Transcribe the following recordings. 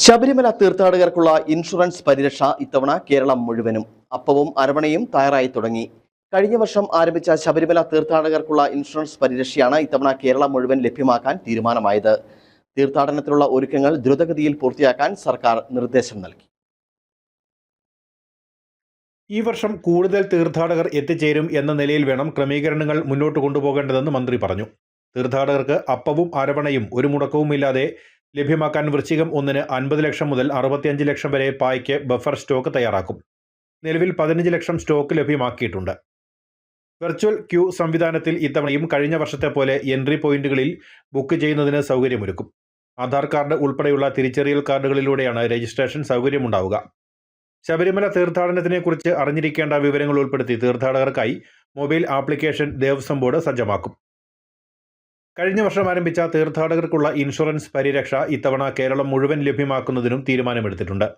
Sabarimala തീർത്ഥാടകർക്കുള്ള insurance പരിരക്ഷ ഇത്തവണ കേരളം മുഴുവനും അപ്പവും അരവണയും തയ്യാറായി തുടങ്ങി. കഴിഞ്ഞ വർഷം ആരംഭിച്ച ശബരിമല തീർത്ഥാടകർക്കുള്ള ഇൻഷുറൻസ് പരിരക്ഷയാണ് ഇത്തവണ കേരളം മുഴുവൻ ലഭ്യമാക്കാൻ തീരുമാനമായത്. തീർത്ഥാടനത്തിലുള്ള ഒരുക്കങ്ങൾ ദ്രുതഗതിയിൽ പൂർത്തിയാക്കാൻ സർക്കാർ നിർദ്ദേശം നൽകി. ഈ വർഷം കൂടുതൽ തീർത്ഥാടകർ എത്തിച്ചേരും എന്ന നിലയിൽ വേണം ക്രമീകരണങ്ങൾ മുന്നോട്ട് കൊണ്ടുപോകേണ്ടതെന്ന് മന്ത്രി പറഞ്ഞു. തീർത്ഥാടകർക്ക് അപ്പവും അരവണയും ഒരു മുടക്കവുമില്ലാതെ ലഭ്യമാക്കാൻ വൃശ്ചികം ഒന്നിന് അൻപത് ലക്ഷം മുതൽ അറുപത്തിയഞ്ച് ലക്ഷം വരെ പായ്ക്ക് ബഫർ സ്റ്റോക്ക് തയ്യാറാക്കും. നിലവിൽ പതിനഞ്ച് ലക്ഷം സ്റ്റോക്ക് ലഭ്യമാക്കിയിട്ടുണ്ട്. വെർച്വൽ ക്യൂ സംവിധാനത്തിൽ ഇത്തവണയും കഴിഞ്ഞ വർഷത്തെ പോലെ എൻട്രി പോയിന്റുകളിൽ ബുക്ക് ചെയ്യുന്നതിന് സൗകര്യമൊരുക്കും. ആധാർ കാർഡ് ഉൾപ്പെടെയുള്ള തിരിച്ചറിയൽ കാർഡുകളിലൂടെയാണ് രജിസ്ട്രേഷൻ സൗകര്യമുണ്ടാവുക. ശബരിമല തീർത്ഥാടനത്തിനെക്കുറിച്ച് അറിഞ്ഞിരിക്കേണ്ട വിവരങ്ങൾ ഉൾപ്പെടുത്തി തീർത്ഥാടകർക്കായി മൊബൈൽ ആപ്ലിക്കേഷൻ ദേവസ്വം ബോർഡ് സജ്ജമാക്കും. കഴിഞ്ഞ വർഷം ആരംഭിച്ച തീർത്ഥാടകർക്കുള്ള ഇൻഷുറൻസ് പരിരക്ഷ ഇത്തവണ കേരളം മുഴുവൻ ലഭ്യമാക്കുന്നതിനും തീരുമാനമെടുത്തിട്ടുണ്ട്.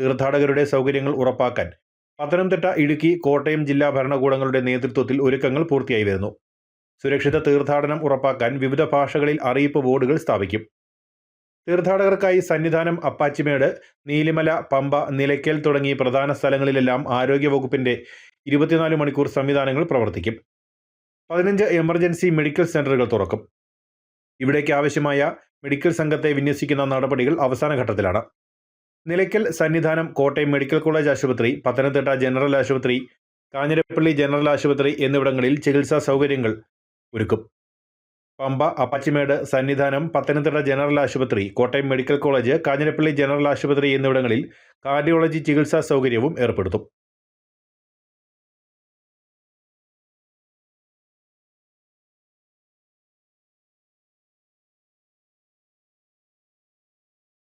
തീർത്ഥാടകരുടെ സൗകര്യങ്ങൾ ഉറപ്പാക്കാൻ പത്തനംതിട്ട ഇടുക്കി കോട്ടയം ജില്ലാ ഭരണകൂടങ്ങളുടെ നേതൃത്വത്തിൽ ഒരുക്കങ്ങൾ പൂർത്തിയായി വരുന്നു. സുരക്ഷിത തീർത്ഥാടനം ഉറപ്പാക്കാൻ വിവിധ ഭാഷകളിൽ അറിയിപ്പ് ബോർഡുകൾ സ്ഥാപിക്കും. തീർത്ഥാടകർക്കായി സന്നിധാനം അപ്പാച്ചിമേട് നീലിമല പമ്പ നിലയ്ക്കൽ തുടങ്ങി പ്രധാന സ്ഥലങ്ങളിലെല്ലാം ആരോഗ്യവകുപ്പിന്റെ ഇരുപത്തിനാല് മണിക്കൂർ സംവിധാനങ്ങൾ പ്രവർത്തിക്കും. പതിനഞ്ച് എമർജൻസി മെഡിക്കൽ സെന്ററുകൾ തുറക്കും. ഇവിടേക്ക് ആവശ്യമായ മെഡിക്കൽ സംഘത്തെ വിന്യസിക്കുന്ന നടപടികൾ അവസാന ഘട്ടത്തിലാണ്. നിലയ്ക്കൽ സന്നിധാനം കോട്ടയം മെഡിക്കൽ കോളേജ് ആശുപത്രി പത്തനംതിട്ട ജനറൽ ആശുപത്രി കാഞ്ഞിരപ്പള്ളി ജനറൽ ആശുപത്രി എന്നിവിടങ്ങളിൽ ചികിത്സാ സൗകര്യങ്ങൾ ഒരുക്കും. പമ്പ അപ്പച്ചിമേട് സന്നിധാനം പത്തനംതിട്ട ജനറൽ ആശുപത്രി Kottayam medical college Kanjirappally general ആശുപത്രി എന്നിവിടങ്ങളിൽ കാർഡിയോളജി ചികിത്സാ സൗകര്യവും ഏർപ്പെടുത്തും.